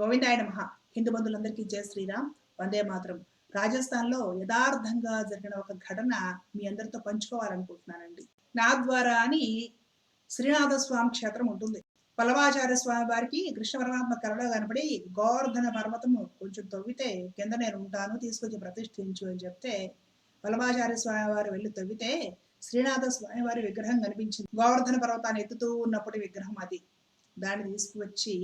గోవిందాయన మహా హిందూ బంధువులందరికీ జయ శ్రీరామ్. వందే మాత్రం. రాజస్థాన్లో యథార్థంగా జరిగిన ఒక ఘటన మీ అందరితో పంచుకోవాలనుకుంటున్నానండి. నా ద్వారా అని శ్రీనాథ స్వామి క్షేత్రం ఉంటుంది. పల్లవాచార్య స్వామి వారికి కృష్ణ పరమాత్మ కరలో కనపడి గోవర్ధన పర్వతము కొంచెం తవ్వితే కింద నేను ఉంటాను తీసుకొచ్చి ప్రతిష్ఠించు అని చెప్తే పల్లవాచార్య స్వామి వారు వెళ్ళి తవ్వితే శ్రీనాథ స్వామి వారి విగ్రహం కనిపించింది. గోవర్ధన పర్వతాన్ని ఎత్తుతూ ఉన్నప్పుడు విగ్రహం అది. దాన్ని తీసుకువచ్చి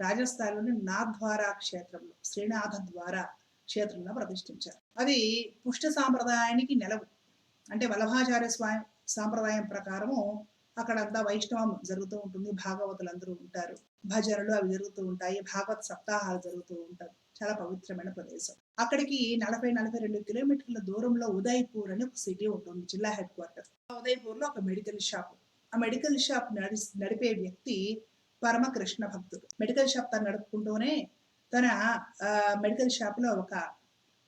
రాజస్థాన్లోని నాథ్వారా క్షేత్రంలో శ్రీనాథ ద్వార క్షేత్రంలో ప్రతిష్ఠించారు. అది పుష్ట సాంప్రదాయానికి నెలవు. అంటే వల్లభాచార్య స్వామి సాంప్రదాయం ప్రకారము అక్కడంతా వైష్ణవం జరుగుతూ ఉంటుంది భాగవతులు అందరూ ఉంటారు. భజనలు అవి జరుగుతూ ఉంటాయి భాగవత్ సప్తాహాలు జరుగుతూ ఉంటారు చాలా పవిత్రమైన ప్రదేశం. అక్కడికి నలభై నలభై రెండు కిలోమీటర్ల దూరంలో ఉదయ్పూర్ అని ఒక సిటీ ఉంటుంది జిల్లా హెడ్ క్వార్టర్. ఉదయ్పూర్లో ఒక మెడికల్ షాప్. ఆ మెడికల్ షాప్ నడి నడిపే వ్యక్తి పరమ కృష్ణ భక్తుడు. మెడికల్ షాప్ తను నడుపుకుంటూనే తన ఆ, మెడికల్ షాప్లో ఒక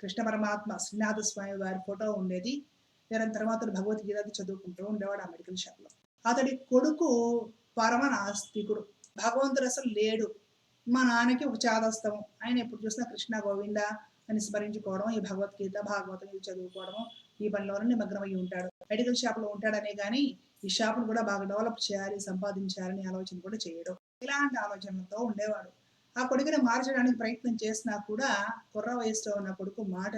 కృష్ణ పరమాత్మ శ్రీనాథ స్వామి వారి ఫోటో ఉండేది. నిరంతరం అతను భగవద్గీత చదువుకుంటూ ఉండేవాడు ఆ మెడికల్ షాప్లో. అతడి కొడుకు పరమ నాస్తికుడు. భగవంతుడు అసలు లేడు. మా నాన్నకి ఒక చాదస్తం. ఆయన ఎప్పుడు చూసినా కృష్ణ గోవింద అని స్మరించుకోవడం ఈ భగవద్గీత భాగవతం ఇది చదువుకోవడం ఈ పనిలోనే నిమగ్నమై ఉంటాడు. మెడికల్ షాప్లో ఉంటాడనే కానీ ఈ షాప్ను కూడా బాగా డెవలప్ చేయాలి సంపాదించాలని ఆలోచన కూడా చేయడం. ఇలాంటి ఆలోచనలతో ఉండేవాడు. ఆ కొడుకుని మార్చడానికి ప్రయత్నం చేసినా కూడా కుర్ర వయసులో ఉన్న కొడుకు మాట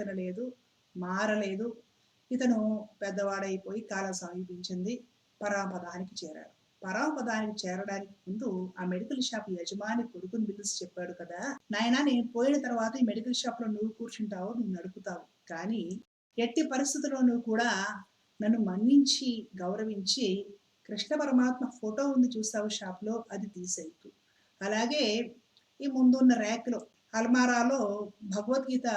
మారలేదు. ఇతను పెద్దవాడైపోయి కాలం సమీపించింది పరాపదానికి చేరాడు. పరాపదానికి చేరడానికి ముందు ఆ మెడికల్ షాప్ యజమాని కొడుకుని పిలిచి చెప్పాడు కదా నాయన నేను పోయిన తర్వాత ఈ మెడికల్ షాప్లో నువ్వు కూర్చుంటావు నువ్వు నడుపుతావు. కానీ ఎట్టి పరిస్థితుల్లోనూ కూడా నన్ను మన్నించి గౌరవించి కృష్ణ పరమాత్మ ఫోటో ఉంది చూసావు షాప్లో అది తీసేయద్దు అలాగే ఈ ముందున్న ర్యాక్లో అల్మారాలో భగవద్గీత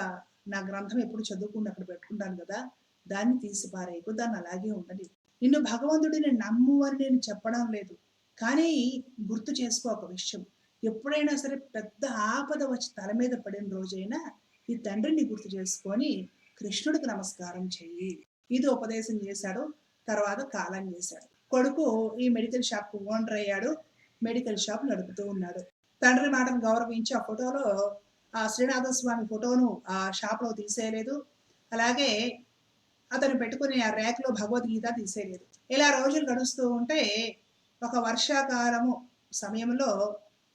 నా గ్రంథం ఎప్పుడు చదువుకుని అక్కడ పెట్టుకుంటాను కదా దాన్ని తీసి పారేయకు దాన్ని అలాగే ఉండని నిన్ను భగవంతుడిని నమ్ము అని నేను చెప్పడం లేదు. కానీ గుర్తు చేసుకో ఒక విషయం. ఎప్పుడైనా సరే పెద్ద ఆపద వచ్చి తల మీద పడిన రోజైనా ఈ తండ్రిని గుర్తు చేసుకొని కృష్ణుడికి నమస్కారం చెయ్యి. ఇది ఉపదేశం చేశాడు తర్వాత కాలం చేశాడు. కొడుకు ఈ మెడికల్ షాప్ ఓనర్ అయ్యాడు. మెడికల్ షాప్ నడుపుతూ ఉన్నాడు. తండ్రి మాటను గౌరవించి ఆ ఫోటోలో ఆ శ్రీనాథ స్వామి ఫోటోను ఆ షాప్లో తీసేయలేదు. అలాగే అతను పెట్టుకునే ఆ ర్యాక్లో భగవద్గీత తీసేయలేదు. ఇలా రోజులు గడుస్తూ ఉంటే ఒక వర్షాకాలము సమయంలో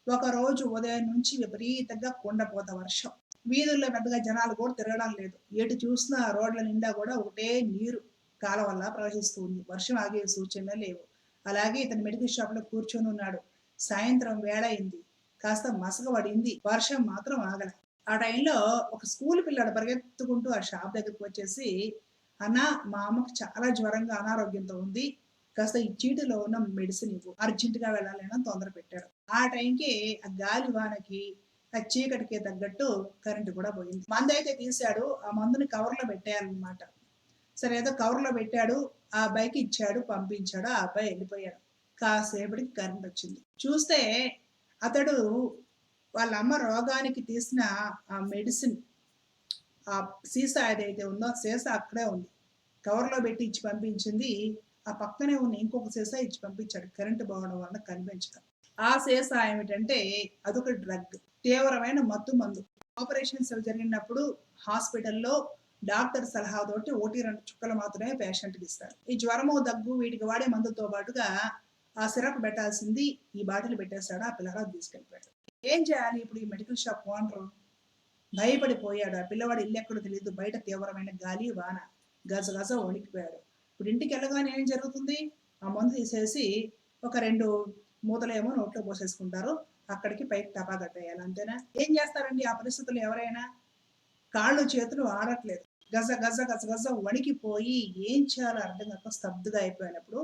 ఒక రోజు ఉదయం నుంచి విపరీతంగా కొండపోత వర్షం. వీధుల్లో పెద్దగా జనాలు కూడా తిరగడం లేదు. ఎటు చూసినా రోడ్ల నిండా కూడా ఒకటే నీరు. కాలం వల్ల ప్రవహిస్తూ ఉంది. వర్షం ఆగే సూచనలు లేవు. అలాగే ఇతను మెడికల్ షాప్లో కూర్చొని ఉన్నాడు. సాయంత్రం వేళ అయింది కాస్త మసక పడింది వర్షం మాత్రం ఆగల. ఆ టైంలో ఒక స్కూల్ పిల్లాడు పరిగెత్తుకుంటూ ఆ షాప్ దగ్గరికి వచ్చేసి అన్న మా అమ్మకు చాలా జ్వరంగా అనారోగ్యంతో ఉంది. కాస్త ఈ చీటిలో ఉన్న మెడిసిన్ ఇవ్వు. అర్జెంట్గా వెళ్ళాలి అని తొందర పెట్టాడు. ఆ టైంకి ఆ గాలి వానకి ఆ చీకటికి తగ్గట్టు కరెంటు కూడా పోయింది. మందు అయితే తీశాడు. ఆ మందుని కవర్లో పెట్టేయాలన్నమాట. సరే ఏదో కవర్లో పెట్టాడు ఆ అబ్బాయికి ఇచ్చాడు పంపించాడు ఆ అబ్బాయి వెళ్ళిపోయాడు. కాసేపటికి కరెంట్ వచ్చింది. చూస్తే అతడు వాళ్ళ అమ్మ రోగానికి తీసిన ఆ మెడిసిన్ ఆ సీసా ఏదైతే ఉందో సీసా అక్కడే ఉంది. కవర్లో పెట్టి ఇచ్చి పంపించింది. ఆ పక్కనే ఉన్న ఇంకొక సీసా ఇచ్చి పంపించాడు. కరెంటు పోవడం వల్ల కనిపించడం. ఆ సీసా ఏమిటంటే అదొక డ్రగ్. తీవ్రమైన మత్తు మందు. ఆపరేషన్స్ జరిగినప్పుడు హాస్పిటల్లో డాక్టర్ సలహాతోటి ఒకటి రెండు చుక్కలు మాత్రమే పేషెంట్కి ఇస్తారు. ఈ జ్వరము దగ్గు వీటికి వాడే మందుతో పాటుగా ఆ సిరప్ పెట్టాల్సింది ఈ బాటిల్ పెట్టేస్తాడు ఆ పిల్లగాడు తీసుకెళ్ళిపోయాడు. ఏం చేయాలి ఇప్పుడు ఈ మెడికల్ షాప్ ఓనరు? భయపడిపోయాడు. ఆ పిల్లవాడు ఇల్లు ఎక్కడో తెలియదు. బయట తీవ్రమైన గాలి వాన గజ గజ వణికిపోయాడు ఇప్పుడు ఇంటికి వెళ్ళగానే ఏం జరుగుతుంది? ఆ మందు తీసేసి ఒక రెండు మూతలేమో నోట్లో పోసేసుకుంటారు. అక్కడికి పైకి టపా కట్టేయాలి అంతేనా? ఏం చేస్తారండి ఆ పరిస్థితులు ఎవరైనా? కాళ్ళు చేతులు ఆడట్లేదు. గజ గజ గజ గజ వణికిపోయి ఏం చేయాలో అర్థం కాక స్తబ్దుగా అయిపోయినప్పుడు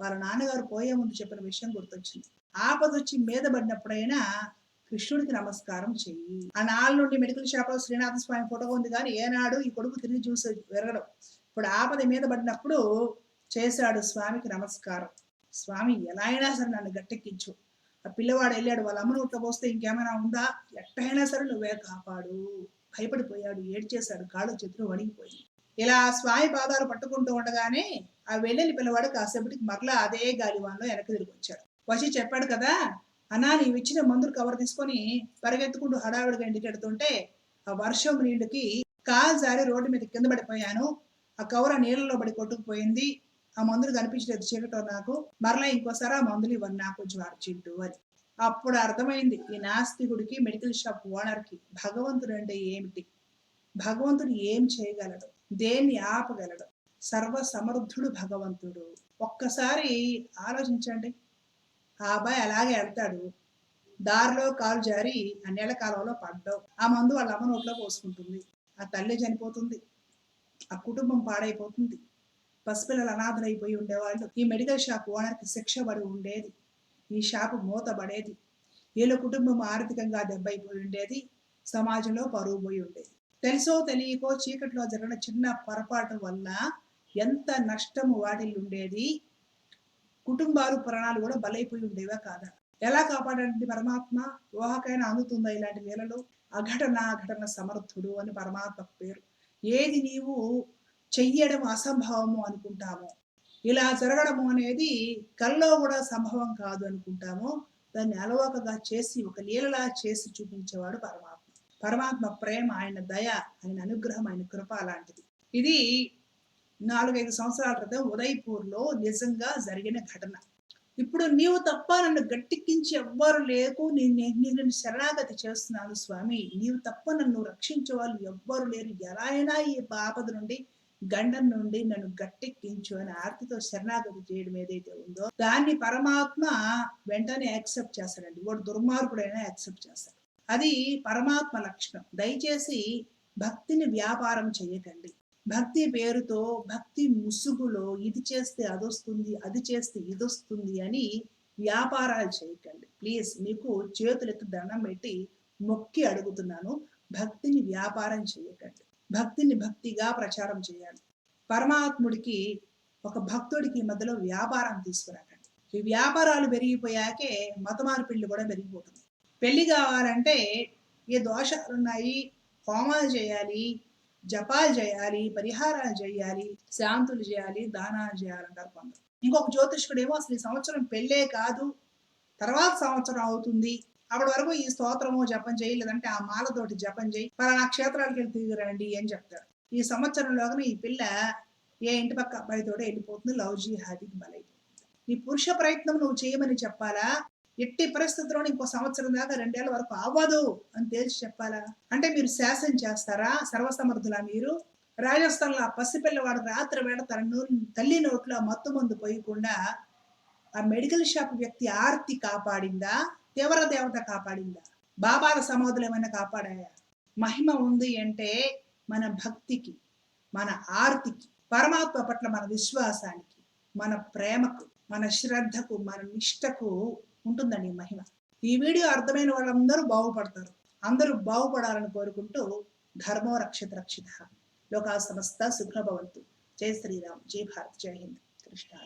వాళ్ళ నాన్నగారు పోయే ముందు చెప్పిన విషయం గుర్తొచ్చింది. ఆపద వచ్చి మీద పడినప్పుడైనా కృష్ణుడికి నమస్కారం చెయ్యి. ఆ నాలుగు నుండి మెడికల్ షాప్లో శ్రీనాథ స్వామి ఫోటో ఉంది కానీ ఏనాడు ఈ కొడుకు తిరిగి చూసి విరగడం ఇప్పుడు ఆపద మీద పడినప్పుడు చేశాడు స్వామికి నమస్కారం. స్వామి ఎలా అయినా సరే నన్ను గట్టెక్కించు. ఆ పిల్లవాడు వెళ్ళాడు వాళ్ళ అమ్మను నోట్లో పోస్తే ఇంకేమైనా ఉందా? ఎట్టయినా సరే నువ్వే కాపాడు. భయపడిపోయాడు ఏడ్చేశాడు కాళ్ళ చేతులు వణిగిపోయి. ఇలా స్వామి పాదాలు పట్టుకుంటూ ఉండగానే ఆ వెళ్ళని పిల్లవాడు కాసేపటికి మరలా అదే గాలివాన్లో వెనక్కి తిరిగి వచ్చాడు. వచ్చి చెప్పాడు కదా అన్నా నీవు ఇచ్చిన మందులు కవర్ తీసుకొని పరిగెత్తుకుంటూ హడావిడిగా ఇంటికి ఆ వర్షం నీళ్ళకి కాలు జారి రోడ్డు మీద కింద పడిపోయాను. ఆ కవర్ ఆ నీళ్ళలో పడి కొట్టుకుపోయింది. ఆ మందులు కనిపించలేదు చీకటో నాకు. మరలా ఇంకోసారి ఆ మందులు ఇవ్వను నాకు కొంచెం అర్జెంటు అని. అప్పుడు అర్థమైంది ఈ నాస్తికుడికి మెడికల్ షాప్ ఓనర్కి భగవంతుడు అంటే ఏమిటి? భగవంతుడు ఏం చేయగలడు? దేన్ని ఆపగలడు? సర్వ సమర్థుడు భగవంతుడు. ఒక్కసారి ఆలోచించండి. ఆ అబ్బాయి అలాగే వెళ్తాడు. దారిలో కాలు జారి ఆ నెల కాలంలో పడ్డావు. ఆ మందు వాళ్ళ అమ్మ నోట్లో పోసుకుంటుంది. ఆ తల్లి చనిపోతుంది. ఆ కుటుంబం పాడైపోతుంది. పసిపిల్లలు అనాథలైపోయి ఉండేవాళ్ళు. ఈ మెడికల్ షాప్ ఓనర్కి శిక్ష పడి ఉండేది. ఈ షాపు మూతబడేది. వీళ్ళ కుటుంబం ఆర్థికంగా దెబ్బైపోయి ఉండేది. సమాజంలో పరువు పోయి ఉండేది. తెలుసో తెలియకో చీకట్లో జరిగిన చిన్న పొరపాటు వల్ల ఎంత నష్టము వాటిల్లు ఉండేది? కుటుంబాలు ప్రాణాలు కూడా బలైపోయి ఉండేవా కాదా? ఎలా కాపాడండి పరమాత్మ? ఊహకైనా అందుతుందా ఇలాంటి వేళలో? అఘటన అఘటన సమర్థుడు అని పరమాత్మ పేరు. ఏది నీవు చెయ్యడం అసంభవము అనుకుంటామో ఇలా జరగడము అనేది కల్లో కూడా సంభవం కాదు అనుకుంటాము. దాన్ని అలవకగా చేసి ఒక లీలలా చేసి చూపించేవాడు పరమాత్మ. పరమాత్మ ప్రేమ ఆయన దయ ఆయన అనుగ్రహం ఆయన కృప లాంటిది ఇది నాలుగైదు సంవత్సరాల క్రితం ఉదయ్పూర్లో నిజంగా జరిగిన ఘటన. ఇప్పుడు నీవు తప్ప నన్ను గట్టెక్కించి ఎవ్వరు లేకు నేను నేను శరణాగతి చేస్తున్నాను స్వామి. నీవు తప్ప నన్ను రక్షించే వాళ్ళు ఎవ్వరు లేరు. ఎలా అయినా ఈ బాపద నుండి గండం నుండి నన్ను గట్టెక్కించు అని ఆర్తితో శరణాగతి చేయడం ఏదైతే ఉందో దాన్ని పరమాత్మ వెంటనే యాక్సెప్ట్ చేస్తాడండి. వాడు దుర్మార్గుడైనా యాక్సెప్ట్ చేస్తాడు. అది పరమాత్మ లక్షణం. దయచేసి భక్తిని వ్యాపారం చేయకండి. భక్తి పేరుతో భక్తి ముసుగులో ఇది చేస్తే అదొస్తుంది అది చేస్తే ఇది వస్తుంది అని వ్యాపారాలు చేయకండి. ప్లీజ్ మీకు చేతులకి దండం పెట్టి మొక్కి అడుగుతున్నాను. భక్తిని వ్యాపారం చేయకండి. భక్తిని భక్తిగా ప్రచారం చేయాలి. పరమాత్ముడికి ఒక భక్తుడికి మధ్యలో వ్యాపారం తీసుకురాకండి. ఈ వ్యాపారాలు పెరిగిపోయాకే మతమారు పెళ్ళి కూడా పెరిగిపోతుంది. పెళ్ళి కావాలంటే ఏ దోషాలు ఉన్నాయి? హోమాలు చేయాలి జపాలు చేయాలి పరిహారాలు చేయాలి శాంతులు చేయాలి దానాలు చేయాలంటారు కొందరు. ఇంకొక జ్యోతిష్కుడేమో అసలు ఈ సంవత్సరం పెళ్ళే కాదు తర్వాత సంవత్సరం అవుతుంది అప్పటి వరకు ఈ స్తోత్రము జపం చేయి లేదంటే ఆ మాలతోటి జపం చేయి పలానా క్షేత్రాలకు వెళ్ళి తిరిగిరండి అని చెప్తారు. ఈ సంవత్సరంలోగానే ఈ పిల్ల ఏ ఇంటి పక్క అబ్బాయితోటే వెళ్ళిపోతుంది లవ్ జిహాదీకి బలైపోతుంది. నీ పురుష ప్రయత్నం నువ్వు చేయమని చెప్పాలా? ఎట్టి పరిస్థితుల్లో ఇంకో సంవత్సరం దాకా రెండేళ్ళ వరకు అవ్వదు అని తేల్చి చెప్పాలా? అంటే మీరు శాసన చేస్తారా? సర్వసమర్థులా మీరు? రాజస్థాన్లో ఆ పసిపిల్లవాడు రాత్రి వేళ తన నూ- తల్లి నోట్లో మత్తు మందు పోయకుండా ఆ మెడికల్ షాప్ వ్యక్తి ఆర్తి కాపాడిందా? తీవ్ర దేవత కాపాడిందా? బాబాల సమాధులు ఏమైనా కాపాడాయా? మహిమ ఉంది అంటే మన భక్తికి మన ఆర్తికి పరమాత్మ పట్ల మన విశ్వాసానికి మన ప్రేమకు మన శ్రద్ధకు మన నిష్టకు ఉంటుందండి మహిమ. ఈ వీడియో అర్థమైన వాళ్ళందరూ బాగుపడతారు. అందరూ బాగుపడాలని కోరుకుంటూ ధర్మో రక్షిత రక్షిత. లోకా సమస్త సుఖభవంతు. జై శ్రీరామ్. జై భారత్. జై హింద్. కృష్ణ